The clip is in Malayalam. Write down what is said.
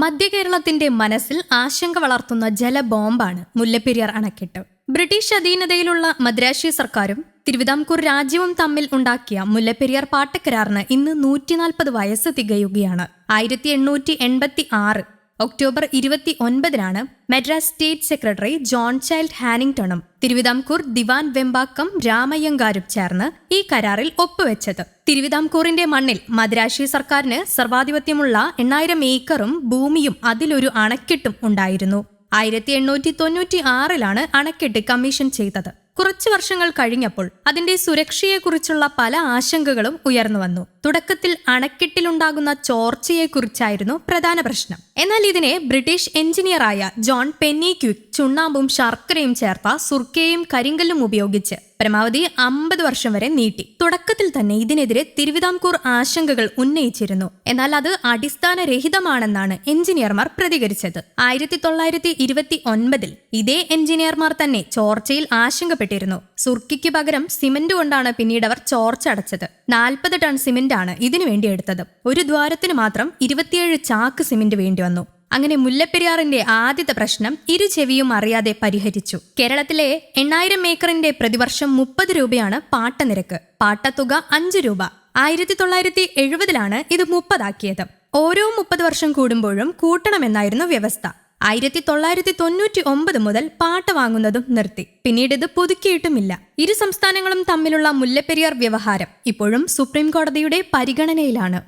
മധ്യകേരളത്തിന്റെ മനസ്സിൽ ആശങ്ക വളർത്തുന്ന ജലബോംബാണ് മുല്ലപ്പെരിയാർ അണക്കെട്ട്. ബ്രിട്ടീഷ് അധീനതയിലുള്ള മദ്രാശി സർക്കാരും തിരുവിതാംകൂർ രാജ്യവും തമ്മിൽ ഉണ്ടാക്കിയ മുല്ലപ്പെരിയാർ പാട്ടക്കരാറിന് ഇന്ന് നൂറ്റിനാൽപ്പത് വയസ്സ് തികയുകയാണ്. ആയിരത്തി എണ്ണൂറ്റി എൺപത്തി ആറ് ഒക്ടോബർ ഇരുപത്തി ഒൻപതിനാണ് Madras state secretary John Child ഹാനിങ്ടണും Thiruvithamkoor ദിവാൻ വെമ്പാക്കം രാമയ്യങ്കാരും ചേർന്ന് ഈ കരാറിൽ ഒപ്പുവെച്ചത്. തിരുവിതാംകൂറിന്റെ മണ്ണിൽ മദ്രാശി സർക്കാരിന് സർവാധിപത്യമുള്ള എണ്ണായിരം ഏക്കറും ഭൂമിയും അതിലൊരു അണക്കെട്ടും ഉണ്ടായിരുന്നു. ആയിരത്തി എണ്ണൂറ്റി തൊണ്ണൂറ്റി ആറിലാണ് അണക്കെട്ട് കമ്മീഷൻ ചെയ്തത്. കുറച്ചു വർഷങ്ങൾ കഴിഞ്ഞപ്പോൾ അതിന്റെ സുരക്ഷയെക്കുറിച്ചുള്ള പല ആശങ്കകളും ഉയർന്നു വന്നു. തുടക്കത്തിൽ അണക്കെട്ടിലുണ്ടാകുന്ന ചോർച്ചയെക്കുറിച്ചായിരുന്നു പ്രധാന പ്രശ്നം. എന്നാൽ ഇതിനെ ബ്രിട്ടീഷ് എഞ്ചിനീയറായ ജോൺ പെന്നി ക്വിക് ചുണ്ണാമ്പും ശർക്കരയും ചേർത്ത സുർക്കയും കരിങ്കല്ലും ഉപയോഗിച്ച് പരമാവധി അമ്പത് വർഷം വരെ നീട്ടി. തുടക്കത്തിൽ തന്നെ ഇതിനെതിരെ തിരുവിതാംകൂർ ആശങ്കകൾ ഉന്നയിച്ചിരുന്നു. എന്നാൽ അത് അടിസ്ഥാനരഹിതമാണെന്നാണ് എഞ്ചിനീയർമാർ പ്രതികരിച്ചത്. ആയിരത്തി തൊള്ളായിരത്തി ഇരുപത്തി ഒൻപതിൽ ഇതേ എഞ്ചിനീയർമാർ തന്നെ ചോർച്ചയിൽ ആശങ്കപ്പെട്ടിരുന്നു സുർക്കിക്ക് പകരം സിമന്റ് കൊണ്ടാണ് പിന്നീട് അവർ ചോർച്ച അടച്ചത്. നാൽപ്പത് ടൺ സിമന്റ് ആണ് ഇതിനു വേണ്ടി എടുത്തത്. ഒരു ദ്വാരത്തിന് മാത്രം ഇരുപത്തിയേഴ് ചാക്ക് സിമന്റ് വേണ്ടി വന്നു. അങ്ങനെ മുല്ലപ്പെരിയാറിന്റെ ആദ്യത്തെ പ്രശ്നം ഇരു ചെവിയും അറിയാതെ പരിഹരിച്ചു. കേരളത്തിലെ എണ്ണായിരം ഏക്കറിന്റെ പ്രതിവർഷം മുപ്പത് രൂപയാണ് പാട്ടനിരക്ക്. പാട്ടത്തുക അഞ്ച് രൂപ. ആയിരത്തി തൊള്ളായിരത്തി എഴുപതിലാണ് ഇത് മുപ്പതാക്കിയത്. ഓരോ മുപ്പത് വർഷം കൂടുമ്പോഴും കൂട്ടണമെന്നായിരുന്നു വ്യവസ്ഥ. ആയിരത്തി തൊള്ളായിരത്തി തൊണ്ണൂറ്റി ഒമ്പത് മുതൽ പാട്ട വാങ്ങുന്നതും നിർത്തി. പിന്നീട് ഇത് പുതുക്കിയിട്ടുമില്ല. ഇരു സംസ്ഥാനങ്ങളും തമ്മിലുള്ള മുല്ലപ്പെരിയാർ വ്യവഹാരം ഇപ്പോഴും സുപ്രീം കോടതിയുടെ പരിഗണനയിലാണ്.